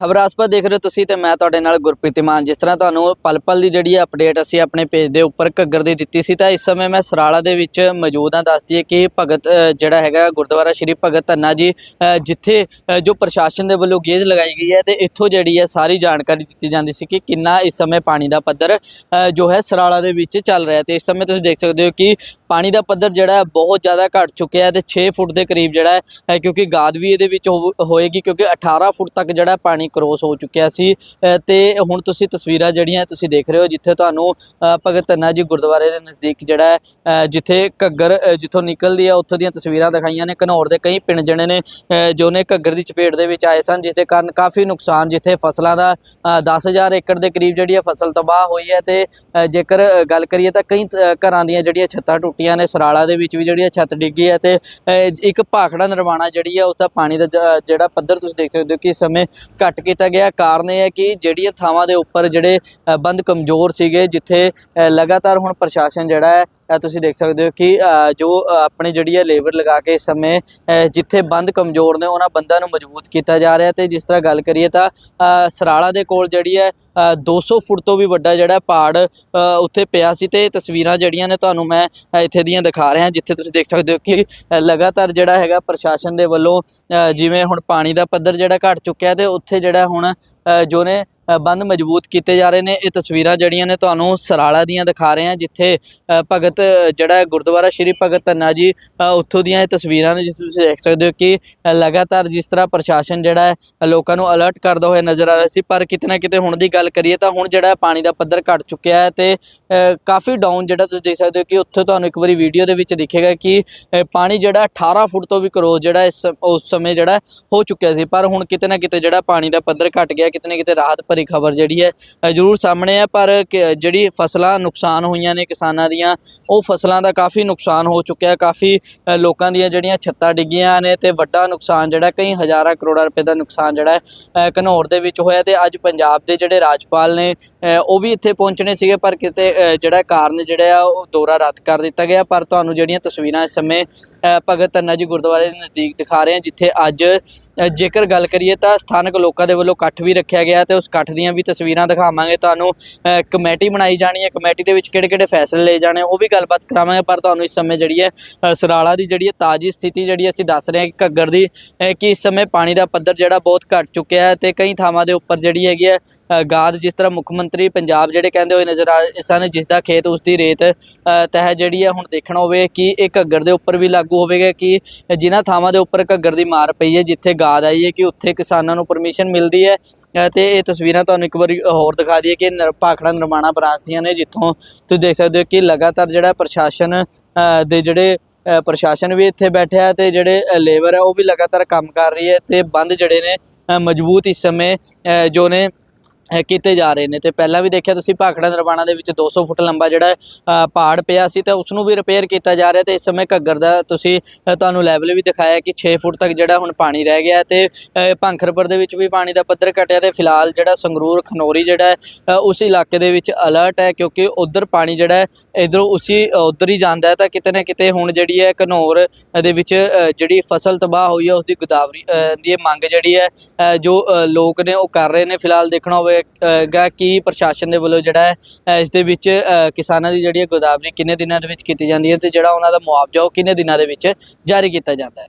ਖਬਰ ਖਬਰਾਸਪਾ ਦੇਖ ਰਹੇ ਹੋ ਤੁਸੀਂ ਤੇ ਮੈਂ ਤੁਹਾਡੇ ਨਾਲ ਗੁਰਪ੍ਰੀਤ ਮਾਨ। ਜਿਸ ਤਰ੍ਹਾਂ ਤੁਹਾਨੂੰ ਪਲ ਪਲ ਦੀ ਜਿਹੜੀ ਅਪਡੇਟ ਅਸੀਂ ਆਪਣੇ ਪੇਜ ਦੇ ਉੱਪਰ ਘੱਗਰ ਦੀ ਦਿੱਤੀ ਸੀ, ਤਾਂ ਇਸ ਸਮੇਂ ਮੈਂ ਸਰਾਲਾ ਦੇ ਵਿੱਚ ਮੌਜੂਦ ਹਾਂ। ਦੱਸ ਦਈਏ ਕਿ ਭਗਤ ਜਿਹੜਾ ਹੈਗਾ ਗੁਰਦੁਆਰਾ ਸ਼੍ਰੀ ਭਗਤ ਧੰਨਾ ਜੀ ਜਿੱਥੇ ਜੋ ਪ੍ਰਸ਼ਾਸਨ ਦੇ ਵੱਲੋਂ ਗੇਜ ਲਗਾਈ ਗਈ ਹੈ ਤੇ ਇੱਥੋਂ ਜਿਹੜੀ ਹੈ ਸਾਰੀ ਜਾਣਕਾਰੀ ਦਿੱਤੀ ਜਾਂਦੀ ਸੀ ਕਿ ਕਿੰਨਾ ਇਸ ਸਮੇਂ ਪਾਣੀ ਦਾ ਪੱਧਰ ਜੋ ਹੈ ਸਰਾਲਾ ਦੇ ਵਿੱਚ ਚੱਲ ਰਿਹਾ ਤੇ ਇਸ ਸਮੇਂ ਤੁਸੀਂ ਦੇਖ ਸਕਦੇ ਹੋ ਕਿ ਪਾਣੀ ਦਾ ਪੱਧਰ ਜਿਹੜਾ ਹੈ ਬਹੁਤ ਜ਼ਿਆਦਾ ਘਟ ਚੁੱਕਿਆ ਹੈ ਤੇ 6 ਫੁੱਟ ਦੇ ਕਰੀਬ ਜਿਹੜਾ ਹੈ ਕਿਉਂਕਿ ਗਾਦ ਵੀ ਇਹਦੇ ਵਿੱਚ ਹੋ- ਹੋਏਗੀ ਕਿਉਂਕਿ 18 ਫੁੱਟ ਤੱਕ ਜਿਹੜਾ ਪਾਣੀ ਕ੍ਰੋਸ ਹੋ ਚੁੱਕਿਆ ਸੀ। ਅ, ਤੇ ਹੁਣ ਤੁਸੀਂ ਤਸਵੀਰਾਂ ਜਿਹੜੀਆਂ ਤੁਸੀਂ ਦੇਖ ਰਹੇ ਹੋ ਜਿੱਥੇ ਤੁਹਾਨੂੰ ਭਗਤ ਧੰਨਾ ਜੀ ਗੁਰਦੁਆਰੇ ਦੇ ਨਜ਼ਦੀਕ ਜਿਹੜਾ ਹੈ ਜਿੱਥੇ ਘੱਗਰ ਜਿੱਥੋਂ ਨਿਕਲਦੀ ਹੈ ਉੱਥੋਂ ਦੀਆਂ ਤਸਵੀਰਾਂ ਦਿਖਾਈਆਂ ਨੇ। ਘਨੌਰ ਦੇ ਕਈ ਪਿੰਡ ਜਿਹੜੇ ਨੇ ਜੋ ਨੇ ਘੱਗਰ ਦੀ ਚਪੇਟ ਦੇ ਵਿੱਚ ਆਏ ਸਨ ਜਿਸ ਦੇ ਕਾਰਨ ਕਾਫੀ ਨੁਕਸਾਨ ਜਿੱਥੇ ਫਸਲਾਂ ਦਾ ਅ, 10000 ਏਕੜ ਦੇ ਕਰੀਬ ਜਿਹੜੀ ਹੈ ਫਸਲ ਤਬਾਹ ਹੋਈ ਹੈ ਤੇ ਜੇਕਰ ਗੱਲ ਕਰੀਏ ਤਾਂ ਕਈ ਘਰਾਂ ਦੀਆਂ ਜਿਹੜੀਆਂ ਛੱਤਾਂ ਟੁੱਟ ਟੁੱਟੀਆਂ ਨੇ ਸਰਾਲਾ ਦੇ ਵਿੱਚ ਵੀ ਜਿਹੜੀ ਹੈ ਛੱਤ ਡਿੱਗੀ ਹੈ ਤੇ ਇੱਕ ਭਾਖੜਾ ਨਿਰਮਾਣਾ ਜਿਹੜੀ ਹੈ ਉਸ ਦਾ ਪਾਣੀ ਦਾ ਜਿਹੜਾ ਪੱਧਰ ਤੁਸੀਂ ਦੇਖ ਸਕਦੇ ਹੋ ਕਿ ਸਮੇਂ ਘਟ ਕੀਤਾ ਗਿਆ। ਕਾਰਨ ਇਹ ਹੈ ਕਿ ਜਿਹੜੀਆਂ ਥਾਵਾਂ ਦੇ ਉੱਪਰ ਜਿਹੜੇ ਬੰਦ ਕਮਜ਼ੋਰ ਸੀਗੇ ਜਿੱਥੇ ਲਗਾਤਾਰ ਹੁਣ ਪ੍ਰਸ਼ਾਸਨ ਜਿਹੜਾ ਹੈ ਤੁਸੀਂ ਦੇਖ ਸਕਦੇ ਹੋ ਕਿ ਜੋ ਅ, ਆਪਣੀ ਜਿਹੜੀ ਹੈ ਲੇਬਰ ਲਗਾ ਕੇ ਸਮੇਂ ਅ, ਜਿੱਥੇ ਬੰਦ ਕਮਜ਼ੋਰ ਨੇ ਉਹਨਾਂ ਬੰਦਾਂ ਨੂੰ ਮਜ਼ਬੂਤ ਕੀਤਾ ਜਾ ਰਿਹਾ ਤੇ ਜਿਸ ਤਰ੍ਹਾਂ ਗੱਲ ਕਰੀਏ ਤਾਂ ਅ, ਸਰਾਲਾ ਦੇ ਕੋਲ ਜਿਹੜੀ ਹੈ ਅ, 200 ਫੁੱਟ ਤੋਂ ਵੀ ਵੱਡਾ ਜਿਹੜਾ ਪਹਾੜ ਅ, ਉੱਥੇ ਪਿਆ ਸੀ ਤੇ ਤਸਵੀਰਾਂ ਜਿਹੜੀਆਂ ਨੇ ਤੁਹਾਨੂੰ ਮੈਂ ਇੱਥੇ ਦੀਆਂ ਦਿਖਾ ਰਹੇ ਹਾਂ ਜਿੱਥੇ ਤੁਸੀਂ ਦੇਖ ਸਕਦੇ ਹੋ ਕਿ ਲਗਾਤਾਰ ਜਿਹੜਾ ਹੈਗਾ ਪ੍ਰਸ਼ਾਸਨ ਦੇ ਵੱਲੋਂ ਅ, ਜਿਵੇਂ ਹੁਣ ਪਾਣੀ ਦਾ ਪੱਧਰ ਜਿਹੜਾ ਘਟ ਚੁੱਕਿਆ ਤੇ ਉੱਥੇ ਜਿਹੜਾ ਹੁਣ ਅ, ਜੋ ਨੇ ਬੰਦ ਮਜ਼ਬੂਤ ਕੀਤੇ ਜਾ ਰਹੇ ਨੇ। ਇਹ ਤਸਵੀਰਾਂ ਜਿਹੜੀਆਂ ਨੇ ਤੁਹਾਨੂੰ ਸਰਾਲਾ ਦੀਆਂ ਦਿਖਾ ਰਹੇ ਹਾਂ ਜਿੱਥੇ ਭਗਤ ਜਿਹੜਾ ਗੁਰਦੁਆਰਾ ਸ਼੍ਰੀ ਭਗਤ ਧੰਨਾ ਜੀ ਉੱਥੋਂ ਦੀਆਂ ਇਹ ਤਸਵੀਰਾਂ ਨੇ ਜਿਸ ਤੁਸੀਂ ਦੇਖ ਸਕਦੇ ਹੋ ਕਿ ਲਗਾਤਾਰ ਜਿਸ ਤਰ੍ਹਾਂ ਪ੍ਰਸ਼ਾਸਨ ਜਿਹੜਾ ਹੈ ਲੋਕਾਂ ਨੂੰ ਅਲਰਟ ਕਰਦਾ ਹੋਇਆ ਨਜ਼ਰ ਆ ਰਿਹਾ ਸੀ। ਪਰ ਕਿਤੇ ਨਾ ਕਿਤੇ ਹੁਣ ਦੀ ਗੱਲ ਕਰੀਏ ਤਾਂ ਹੁਣ ਜਿਹੜਾ ਪਾਣੀ ਦਾ ਪੱਧਰ ਘਟ ਚੁੱਕਿਆ ਹੈ ਤੇ ਕਾਫੀ ਡਾਊਨ ਜਿਹੜਾ ਤੁਸੀਂ ਦੇਖ ਸਕਦੇ ਹੋ ਕਿ ਉੱਥੇ ਤੁਹਾਨੂੰ ਇੱਕ ਵਾਰੀ ਵੀਡੀਓ ਦੇ ਵਿੱਚ ਦਿਖੇਗਾ ਕਿ ਪਾਣੀ ਜਿਹੜਾ 18 ਫੁੱਟ ਤੋਂ ਵੀ ਕਰੋਸ ਜਿਹੜਾ ਇਸ ਉਸ ਸਮੇਂ ਜਿਹੜਾ ਹੋ ਚੁੱਕਿਆ ਸੀ। ਪਰ ਹੁਣ ਕਿਤੇ ਨਾ ਕਿਤੇ ਜਿਹੜਾ ਪਾਣੀ ਦਾ ਪੱਧਰ ਘਟ ਗਿਆ, ਕਿਤੇ ਨਾ ਕਿਤੇ ਰਾਹਤ ਭਰੀ ਖਬਰ ਜਿਹੜੀ ਹੈ ਜ਼ਰੂਰ ਸਾਹਮਣੇ ਹੈ ਪਰ ਜਿਹੜੀ ਫਸਲਾਂ ਨੁਕਸਾਨ ਹੋਈਆਂ ਨੇ ਕਿਸਾਨਾਂ ਦੀਆਂ, ਉਹ ਫਸਲਾਂ ਦਾ ਕਾਫੀ ਨੁਕਸਾਨ ਹੋ ਚੁੱਕਿਆ। ਕਾਫੀ ਲੋਕਾਂ ਦੀਆਂ ਜਿਹੜੀਆਂ ਛੱਤਾਂ ਡਿੱਗੀਆਂ ਨੇ ਤੇ ਵੱਡਾ ਨੁਕਸਾਨ ਜਿਹੜਾ, ਕਈ ਹਜ਼ਾਰਾਂ ਕਰੋੜਾਂ ਰੁਪਏ ਦਾ ਨੁਕਸਾਨ ਜਿਹੜਾ ਘਨੌਰ ਦੇ ਵਿੱਚ ਹੋਇਆ ਤੇ ਅੱਜ ਪੰਜਾਬ ਦੇ ਜਿਹੜੇ ਰਾਜਪਾਲ ਨੇ ਉਹ ਵੀ ਇੱਥੇ ਪਹੁੰਚਣੇ ਸੀਗੇ। ਪਰ ਕਿਤੇ ਜਿਹੜਾ ਕਾਰਨ ਜਿਹੜਾ ਆ, ਉਹ ਦੌਰਾ ਰੱਦ ਕਰ ਦਿੱਤਾ ਗਿਆ ਪਰ ਤੁਹਾਨੂੰ ਜਿਹੜੀਆਂ ਤਸਵੀਰਾਂ ਇਸ ਸਮੇਂ ਅ, ਭਗਤ ਧੰਨਾ ਜੀ ਗੁਰਦੁਆਰੇ ਦੇ ਨਜ਼ਦੀਕ ਦਿਖਾ ਰਹੇ ਹਾਂ ਜਿੱਥੇ ਅੱਜ ਜੇਕਰ ਗੱਲ ਕਰੀਏ ਤਾਂ ਸਥਾਨਕ ਲੋਕਾਂ ਦੇ ਵੱਲੋਂ ਇਕੱਠ ਵੀ ਰੱਖਿਆ ਗਿਆ ਤੇ ਉਸ ਇਕੱਠ ਦੀਆਂ ਵੀ ਤਸਵੀਰਾਂ ਦਿਖਾਵਾਂਗੇ। ਤੁਹਾਨੂੰ ਅ, ਕਮੇਟੀ ਬਣਾਈ ਜਾਣੀ ਹੈ ਕਮੇਟੀ ਦੇ ਵਿੱਚ ਕਿਹੜੇ ਕਿਹੜੇ ਫੈਸਲੇ ਲਏ ਜਾਣੇ ਉਹ ਵੀ ਗੱਲਬਾਤ ਕਰਾਵਾਂਗੇ ਪਰ ਤੁਹਾਨੂੰ ਇਸ ਸਮੇਂ ਜਿਹੜੀ ਹੈ ਸਰਾਲਾ ਦੀ ਜਿਹੜੀ ਹੈ ਤਾਜੀ ਸਥਿਤੀ ਜਿਹੜੀ ਅਸੀਂ ਦੱਸ ਰਹੇ ਹਾਂ ਕਿ ਘੱਗਰ ਦੀ ਕਿ ਇਸ ਸਮੇਂ ਪਾਣੀ ਦਾ ਪੱਧਰ ਜਿਹੜਾ ਬਹੁਤ ਘਟ ਚੁੱਕਿਆ ਹੈ ਤੇ ਕਈ ਥਾਵਾਂ ਦੇ ਉੱਪਰ ਜਿਹੜੀ ਹੈਗੀ ਹੈ ਗਾਦ ਜਿਸ ਤਰ੍ਹਾਂ ਮੁੱਖ ਮੰਤਰੀ ਪੰਜਾਬ ਜਿਹੜੇ ਕਹਿੰਦੇ ਹੋਏ ਨਜ਼ਰ ਆ ਸਨ ਜਿਸ ਦਾ ਖੇਤ ਉਸ ਦੀ ਰੇਤ ਅ, ਤਹਿ ਜਿਹੜੀ ਹੈ ਹੁਣ ਦੇਖਣਾ ਹੋਵੇ ਕਿ ਇਹ ਘੱਗਰ ਦੇ ਉੱਪਰ ਵੀ ਲਾਗੂ ਹੋਵੇਗਾ ਕਿ ਜਿਨ੍ਹਾਂ ਥਾਵਾਂ ਦੇ ਉੱਪਰ ਘੱਗਰ ਦੀ ਮਾਰ ਪਈ ਹੈ, ਜਿੱਥੇ ਗਾਦ ਆਈ ਹੈ ਕਿ ਉੱਥੇ ਕਿਸਾਨਾਂ ਨੂੰ ਪਰਮਿਸ਼ਨ ਮਿਲਦੀ ਹੈ। ਤੇ ਇਹ ਤਸਵੀਰਾਂ ਤੁਹਾਨੂੰ ਇੱਕ ਵਾਰੀ ਹੋਰ ਦਿਖਾ ਦਈਏ ਕਿ ਨਰ- ਭਾਖੜਾ ਨਿਰਮਾਣਾ ਬਰਾਂਚ ਦੀਆਂ ਨੇ, ਜਿੱਥੋਂ ਤੁਸੀਂ ਦੇਖ ਸਕਦੇ ਹੋ ਕਿ ਲਗਾਤਾਰ ਜਿਹੜਾ ਪ੍ਰਸ਼ਾਸਨ ਦੇ ਜਿਹੜੇ ਪ੍ਰਸ਼ਾਸਨ ਵੀ ਇੱਥੇ ਬੈਠਿਆ ਤੇ ਜਿਹੜੇ ਲੇਬਰ ਹੈ ਉਹ ਵੀ ਲਗਾਤਾਰ ਕੰਮ ਕਰ ਰਹੀ ਹੈ ਤੇ ਬੰਦ ਜਿਹੜੇ ਨੇ ਮਜ਼ਬੂਤ ਇਸ ਸਮੇਂ ਜੋ ਨੇ ਕੀਤੇ ਜਾ ਰਹੇ ਨੇ ਤੇ ਪਹਿਲਾਂ ਵੀ ਦੇਖਿਆ ਤੁਸੀਂ ਭਾਖੜਾ ਨਿਰਮਾਣਾ ਦੇ ਵਿੱਚ 200 ਫੁੱਟ ਲੰਬਾ ਜਿਹੜਾ ਪਹਾੜ ਪਿਆ ਸੀ ਤੇ ਉਸ ਨੂੰ ਵੀ ਰਿਪੇਅਰ ਕੀਤਾ ਜਾ ਰਿਹਾ ਤੇ ਇਸ ਸਮੇਂ ਘੱਗਰ ਦਾ ਤੁਸੀਂ ਤੁਹਾਨੂੰ ਲੈਵਲ ਵੀ ਦਿਖਾਇਆ ਕਿ 6 ਫੁੱਟ ਤੱਕ ਜਿਹੜਾ ਹੁਣ ਪਾਣੀ ਰਹਿ ਗਿਆ ਹੈ ਤੇ ਅ, ਦੇ ਵਿੱਚ ਵੀ ਪਾਣੀ ਦਾ ਪੱਧਰ ਘਟਿਆ ਤੇ ਫਿਲਹਾਲ ਜਿਹੜਾ ਸੰਗਰੂਰ ਖਨੌਰੀ ਜਿਹੜਾ ਹੈ ਉਸ ਇਲਾਕੇ ਦੇ ਵਿੱਚ ਅਲਰਟ ਹੈ ਕਿਉਂਕਿ ਉਧਰ ਪਾਣੀ ਜਿਹੜਾ ਹੈ ਇਧਰੋਂ ਉਸੇ ਉਧਰ ਹੀ ਜਾਂਦਾ ਹੈ ਤਾਂ ਕਿਤੇ ਨਾ ਕਿਤੇ ਹੁਣ ਜਿਹੜੀ ਹੈ ਘਨੌਰ ਦੇ ਵਿੱਚ ਜਿਹੜੀ ਫਸਲ ਤਬਾਹ ਹੋਈ ਹੈ ਉਸ ਦੀ ਗਦਾਵਰੀ ਦੀ ਮੰਗ ਜਿਹੜੀ ਹੈ ਜੋ ਲੋਕ ਨੇ ਉਹ ਕਰ ਰਹੇ ਨੇ ਫਿਲਹਾਲ ਦੇਖਣਾ ਹੋਵੇ ਹੋਵੇਗਾ ਕਿ ਪ੍ਰਸ਼ਾਸਨ ਦੇ ਵੱਲੋਂ ਜਿਹੜਾ ਹੈ ਅ, ਇਸ ਦੇ ਵਿੱਚ ਅ, ਕਿਸਾਨਾਂ ਦੀ ਜਿਹੜੀ ਹੈ ਗੋਦਾਵਰੀ ਕਿੰਨੇ ਦਿਨਾਂ ਦੇ ਵਿੱਚ ਕੀਤੀ ਜਾਂਦੀ ਹੈ ਤੇ ਜਿਹੜਾ ਉਹਨਾਂ ਦਾ ਮੁਆਵਜ਼ਾ ਉਹ ਕਿੰਨੇ ਦਿਨਾਂ ਦੇ ਵਿੱਚ ਜਾਰੀ ਕੀਤਾ ਜਾਂਦਾ ਹੈ?